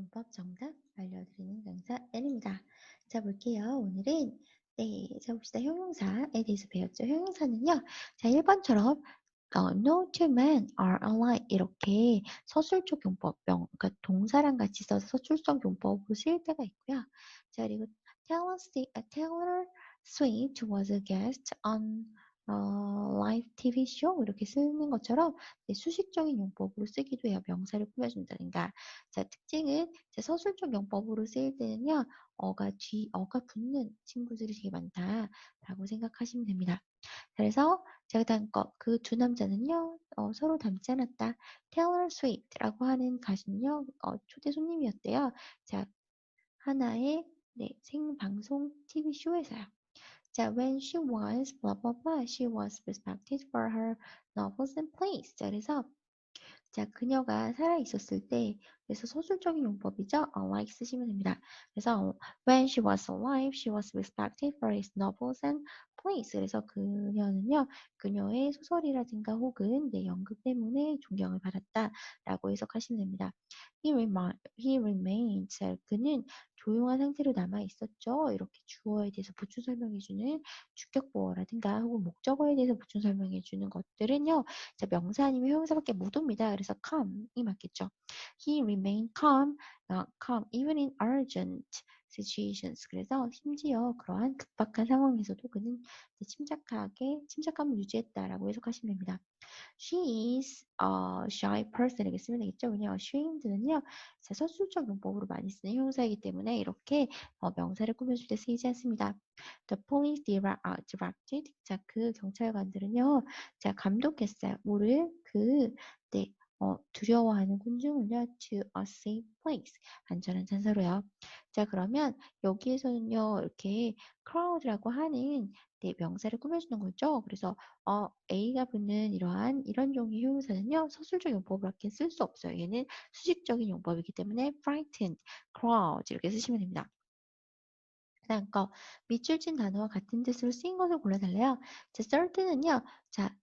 문법 정답 알려드리는 강사 N입니다. 자, 볼게요. 오늘은 네, 자 봅시다. 형용사에 대해서 배웠죠. 형용사는요. 자, 1번처럼 어, no two men are alike 이렇게 서술적 용법, 명, 그러니까 동사랑 같이 써서 서술적 용법으로 쓰일 때가 있고요. 자, 그리고 Taylor, Taylor Swift was a guest on 어, 라이브 TV 쇼 이렇게 쓰는 것처럼 네, 수식적인 용법으로 쓰기도 해요. 명사를 꾸며준다. 그러니까 자 특징은 서술적 용법으로 쓰일 때는요. 어가 뒤 어가 붙는 친구들이 되게 많다라고 생각하시면 됩니다. 그래서 제가 다음 거그 두 남자는요 어, 서로 닮지 않았다. Taylor Swift라고 하는 가수는요 어, 초대 손님이었대요. 자 하나의 네, 생방송 TV 쇼에서요. 자, when she was blah blah blah, she was respected for her novels and plays. 자, 그래서 자, 그녀가 살아 있었을 때 그래서 서술적인 용법이죠. unlike 쓰시면 됩니다. 그래서 when she was alive, she was respected for his novels and plays. 그래서 그녀는요, 그녀의 소설이라든가 혹은 내 연극 때문에 존경을 받았다 라고 해석하시면 됩니다. He, remi he remained. 그는 조용한 상태로 남아 있었죠. 이렇게 주어에 대해서 보충 설명해주는 주격보어라든가 혹은 목적어에 대해서 보충 설명해주는 것들은요. 자, 명사 아니면 형용사밖에 못 옵니다. 그래서 calm이 맞겠죠. He remained calm, uh, calm even in urgent situations. 그래서 심지어 그러한 급박한 상황에서도 그는 침착하게 침착함을 유지했다라고 해석하시면 됩니다. She is a shy person 이렇게 쓰면 되겠죠. 왜냐하면 ashemed는요 서술적 용법으로 많이 쓰는 형용사이기 때문에 이렇게 어, 명사를 꾸며줄 때 쓰이지 않습니다. The police directed 자 그 경찰관들은요 자 감독했어요. 뭐를 그 네, 어, 두려워하는 군중을요 to a safe place 안전한 장소로요. 자 그러면 여기에서는요 이렇게 crowd라고 하는 네, 명사를 꾸며주는 거죠. 그래서 어, A가 붙는 이러한 이런 종류의 형용사는요 서술적 용법으로밖에 쓸 수 없어요. 얘는 수식적인 용법이기 때문에 frightened, crowd 이렇게 쓰시면 됩니다. 그다음 거 밑줄 친 단어와 같은 뜻으로 쓰인 것을 골라달래요. 자, certain은요. 자, 어,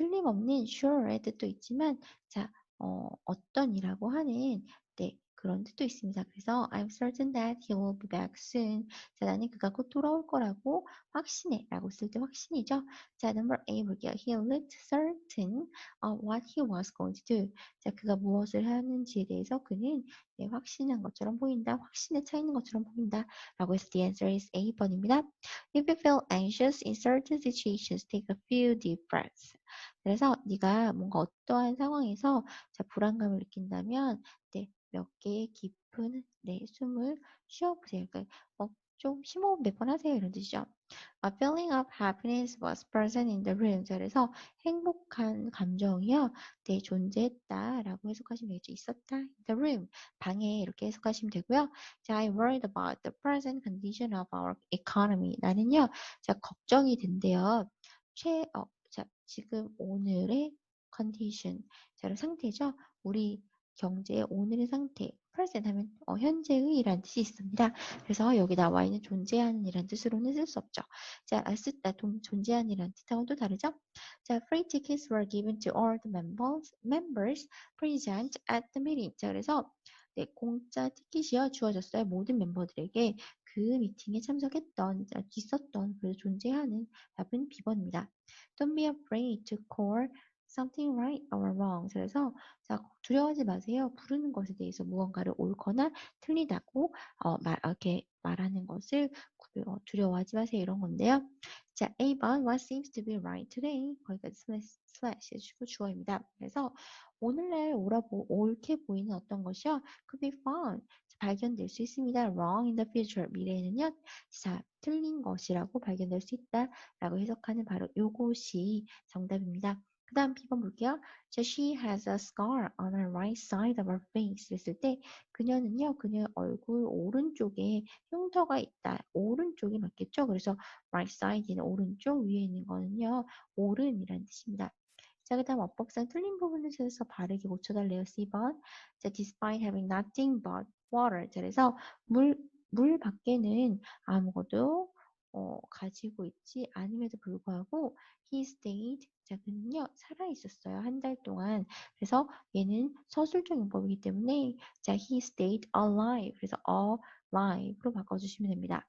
틀림없는 sure의 뜻도 있지만 자, 어, 어떤이라고 하는 네, 그런 뜻도 있습니다. 그래서 I'm certain that he will be back soon. 자, 나는 그가 곧 돌아올 거라고 확신해 라고 쓸 때 확신이죠. 자, number A 볼게요. He looked certain of what he was going to do. 자, 그가 무엇을 하는지에 대해서 그는 네, 확신한 것처럼 보인다. 확신에 차 있는 것처럼 보인다. 라고 해서 the answer is A번입니다. If you feel anxious in certain situations, take a few deep breaths. 그래서 네가 뭔가 어떠한 상황에서 자, 불안감을 느낀다면 네, 몇 개의 깊은 네, 숨을 쉬어보세요. 그러니까 어, 좀 심호흡 몇 번 하세요. 이런 뜻이죠. A feeling of happiness was present in the room. 그래서 행복한 감정이요. 네, 존재했다 라고 해석하시면 되겠죠. 있었다. In the room. 방에 이렇게 해석하시면 되고요. 자, I worried about the present condition of our economy. 나는요. 자, 걱정이 된대요. 최, 어, 자, 지금 오늘의 condition. 자, 상태죠. 우리 경제의 오늘의 상태, present 하면 어, 현재의라는 뜻이 있습니다. 그래서 여기 나와 있는 존재하는 이란 뜻으로는 쓸 수 없죠. 자, 쓰, 아, 존재하는 이란 뜻하고는 또 다르죠. 자, free tickets were given to all the members, members present at the meeting. 자, 그래서 네, 공짜 티켓이요 주어졌어요. 모든 멤버들에게 그 미팅에 참석했던, 있었던, 그래서 존재하는 답은 B번입니다. Don't be afraid to call something right or wrong. 그래서 자, 두려워하지 마세요. 부르는 것에 대해서 무언가를 옳거나 틀리다고 어, 말, 이렇게 말하는 것을 어, 두려워하지 마세요. 이런 건데요. 자, A번 What seems to be right today? 거기까지 슬래시 해주고 주어입니다. 그래서 오늘날 옳아보, 옳게 보이는 어떤 것이요? could be found. 발견될 수 있습니다. wrong in the future. 미래에는요. 자, 틀린 것이라고 발견될 수 있다라고 해석하는 바로 요것이 정답입니다. 그 다음 B번 볼게요. 자, she has a scar on her right side of her face. 했을 때 그녀는요, 그녀의 얼굴 오른쪽에 흉터가 있다. 오른쪽이 맞겠죠? 그래서 right side는 오른쪽, 위에 있는 거는요, 오른이라는 뜻입니다. 자, 그 다음 어법상 틀린 부분을 찾아서 바르게 고쳐달래요. C번. 자, despite having nothing but water. 자, 그래서 물, 물 밖에는 아무것도 어, 가지고 있지 않음에도 불구하고 he stayed 자, 그는요, 살아 있었어요. 한 달 동안. 그래서 얘는 서술적 용법이기 때문에, 자, he stayed alive. 그래서 alive로 바꿔주시면 됩니다.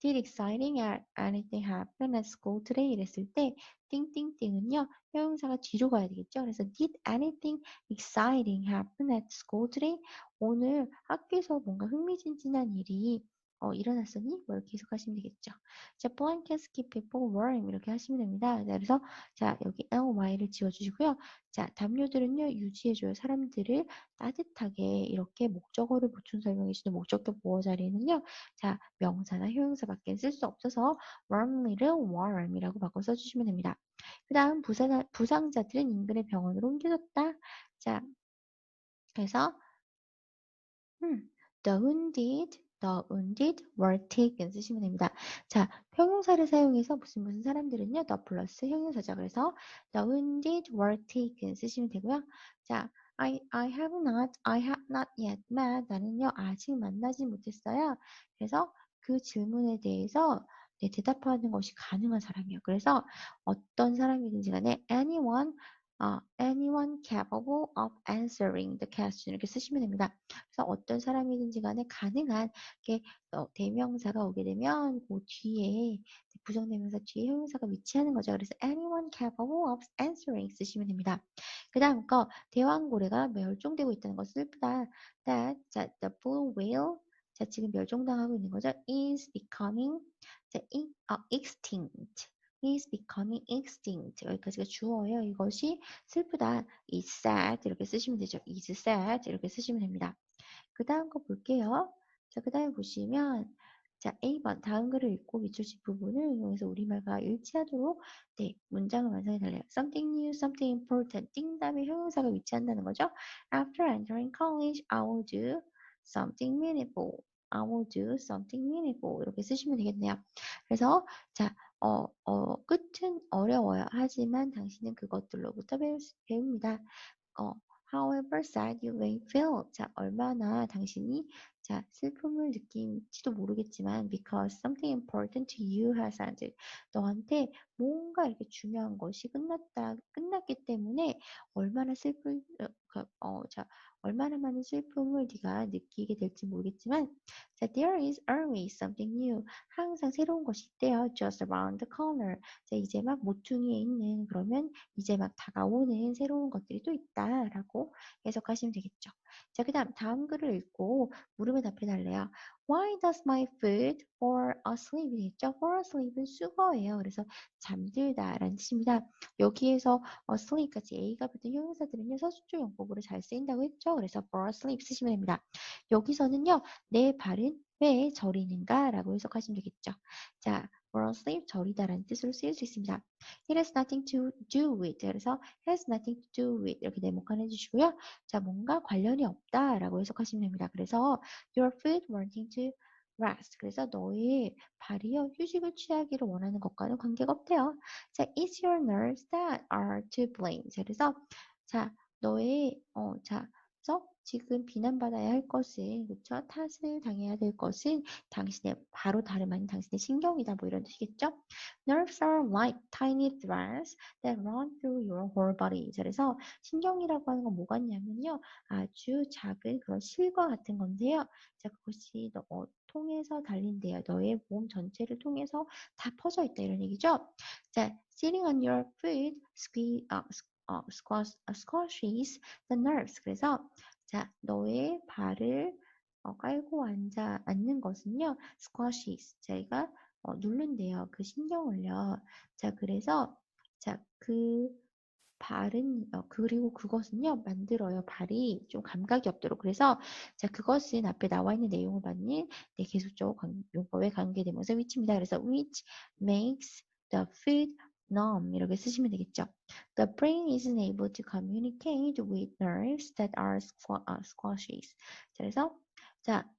Did exciting anything happen at school today? 이랬을 때, 띵띵띵은요, 형용사가 뒤로 가야 되겠죠? 그래서 did anything exciting happen at school today? 오늘 학교에서 뭔가 흥미진진한 일이 어, 일어났었니? 뭐 이렇게 해석하시면 되겠죠. 자, blankets keep people warm 이렇게 하시면 됩니다. 자, 그래서 자 여기 ly를 지워주시고요. 자, 담요들은요 유지해줘요. 사람들을 따뜻하게 이렇게 목적어를 보충 설명해주는 목적격 보호 자리에는요. 자, 명사나 효용사밖에 쓸 수 없어서 warmly를 warm이라고 바꿔 써주시면 됩니다. 그 다음 부상, 부상자들은 인근의 병원으로 옮겨졌다. 자, 그래서 음, the wounded the wounded were taken 쓰시면 됩니다. 자, 형용사를 사용해서 무슨 무슨 사람들은요, the 플러스 형용사죠. 그래서 the wounded were taken 쓰시면 되고요. 자, I, I have not, I have not yet met. 나는요, 아직 만나지 못했어요. 그래서 그 질문에 대해서 네, 대답하는 것이 가능한 사람이에요. 그래서 어떤 사람이든지 간에 anyone 어, anyone capable of answering the question 이렇게 쓰시면 됩니다. 그래서 어떤 사람이든지 간에 가능한 게 어, 대명사가 오게 되면 그 뒤에 부정대명사 뒤에 형용사가 위치하는 거죠. 그래서 anyone capable of answering 쓰시면 됩니다. 그 다음 거 대왕고래가 멸종되고 있다는 것을 슬프다. That, that the blue whale 자 지금 멸종당하고 있는 거죠. is becoming 자, in, uh, extinct is becoming extinct. 여기까지가 주어예요. 이것이 슬프다. is sad. 이렇게 쓰시면 되죠. is sad. 이렇게 쓰시면 됩니다. 그 다음 거 볼게요. 자, 그 다음에 보시면 자, A번 다음 글을 읽고 밑줄집 부분을 이용해서 우리말과 일치하도록 네, 문장을 완성해 달래요. Something new, something important. 띵 다음에 형용사가 위치한다는 거죠. After entering college, I will do something meaningful. I will do something meaningful. 이렇게 쓰시면 되겠네요. 그래서 자, 어, 어, 끝은 어려워요. 하지만 당신은 그것들로부터 배우, 배웁니다. 어, however sad you may feel. 자, 얼마나 당신이 자, 슬픔을 느낀지도 모르겠지만 because something important to you has ended. 너한테 뭔가 이렇게 중요한 것이 끝났다, 끝났기 때문에 얼마나 슬플, 어, 그, 어 자, 얼마나 많은 슬픔을 네가 느끼게 될지 모르겠지만 자, there is always something new. 항상 새로운 것이 있대요. just around the corner. 자, 이제 막 모퉁이에 있는 그러면 이제 막 다가오는 새로운 것들이 또 있다라고 해석하시면 되겠죠. 자, 그 다음 다음 글을 읽고 물음에 답해달래요. Why does my food fall asleep? 되겠죠? fall asleep은 수거예요. 그래서 잠들다 라는 뜻입니다. 여기에서 asleep까지 A가 붙은 형용사들은요, 서술조 용법으로 잘 쓰인다고 했죠? 그래서 fall asleep 쓰시면 됩니다. 여기서는요, 내 발은 왜 저리는가? 라고 해석하시면 되겠죠. 자, fall asleep, 저리다라는 뜻으로 쓰일 수 있습니다. It has nothing to do with. 그래서 has nothing to do with 이렇게 네모칸 해주시고요. 자, 뭔가 관련이 없다 라고 해석하시면 됩니다. 그래서 your foot wanting to rest. 그래서 너의 발이요 휴식을 취하기를 원하는 것과는 관계가 없대요. 자, it's your nerves that are to blame. 자, 그래서 자 너의 어, 자 그래서 지금 비난받아야 할 것은 그렇죠? 탓을 당해야 될 것은 당신의 바로 다름 아닌 당신의 신경이다 뭐 이런 뜻이겠죠? Nerves are like tiny threads that run through your whole body. 그래서 신경이라고 하는 건 뭐가 있냐면요, 아주 작은 그런 실과 같은 건데요. 자 그것이 너, 어, 통해서 달린대요. 너의 몸 전체를 통해서 다 퍼져 있다 이런 얘기죠. 자, sitting on your foot, squeeze, 어, 어, squash, squashes the nerves. 그래서 자, 너의 발을 어, 깔고 앉아 앉는 것은요, squashes. 저희가 어, 누른대요. 그 신경을요. 자, 그래서 자, 그 발은 어, 그리고 그것은요 만들어요 발이 좀 감각이 없도록 그래서 자 그것은 앞에 나와 있는 내용을 받는 네, 계속적 용법의 관계대명사 위치입니다. 그래서 which makes the foot numb 이렇게 쓰시면 되겠죠. The brain isn't able to communicate with nerves that are squashes. 자, 그래서 자,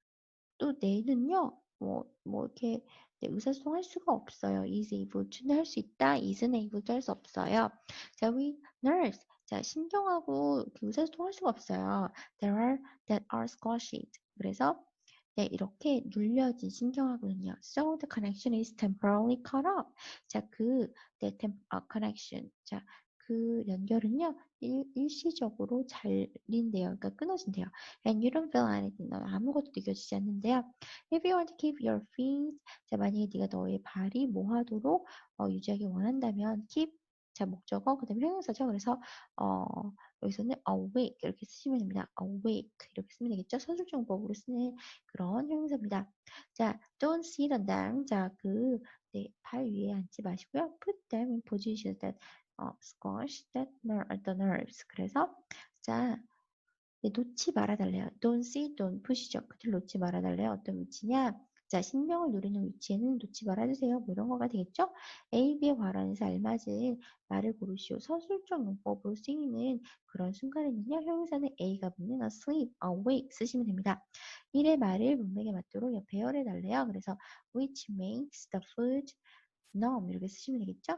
또 뇌는요. 뭐, 뭐 이렇게 네, 의사소통할 수가 없어요. is able to는 할 수 있다. isn't able to 할 수 없어요. 자, we nerves. 자, 신경하고 의사소통할 수가 없어요. There are that are squashed. 그래서 네, 이렇게 눌려진 신경하고는요. So the connection is temporarily cut off. 자, 그 네, temp, 어, connection. 자, 그 연결은요, 일, 일시적으로 잘린대요. 그러니까 끊어진대요. And you don't feel anything. 넌 아무것도 느껴지지 않는데요. If you want to keep your feet, 자, 만약에 네가 너의 발이 뭐 하도록 어, 유지하기 원한다면 keep 자, 목적어, 그 다음에 형용사죠. 그래서, 어, 여기서는 awake 이렇게 쓰시면 됩니다. awake 이렇게 쓰면 되겠죠. 서술정법으로 쓰는 그런 형용사입니다. 자, don't sit on them. 자, 그, 네, 발 위에 앉지 마시고요. put them in position that 어, squash that the nerves. 그래서, 자, 네, 놓지 말아달래요. don't sit, don't push죠. 그들 놓지 말아달래요. 어떤 위치냐? 자, 신명을 누리는 위치에는 놓지 말아주세요. 뭐 이런 거가 되겠죠? A, B의 발언에서 알맞은 말을 고르시오. 서술적 용법으로 쓰이는 그런 순간에는요. 형용사는 A가 붙는 asleep, awake 쓰시면 됩니다. 1의 말을 문맥에 맞도록 옆에 열을 달래요. 그래서 which makes the food numb 이렇게 쓰시면 되겠죠?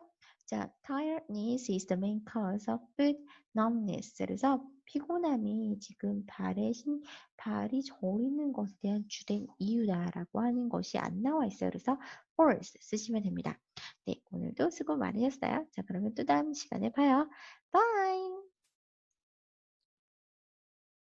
자, tiredness is the main cause of food numbness. 그래서 피곤함이 지금 발에 신, 발이 저리는 것에 대한 주된 이유다라고 하는 것이 안 나와 있어요. 그래서 force 쓰시면 됩니다. 네, 오늘도 수고 많으셨어요. 자, 그러면 또 다음 시간에 봐요. Bye!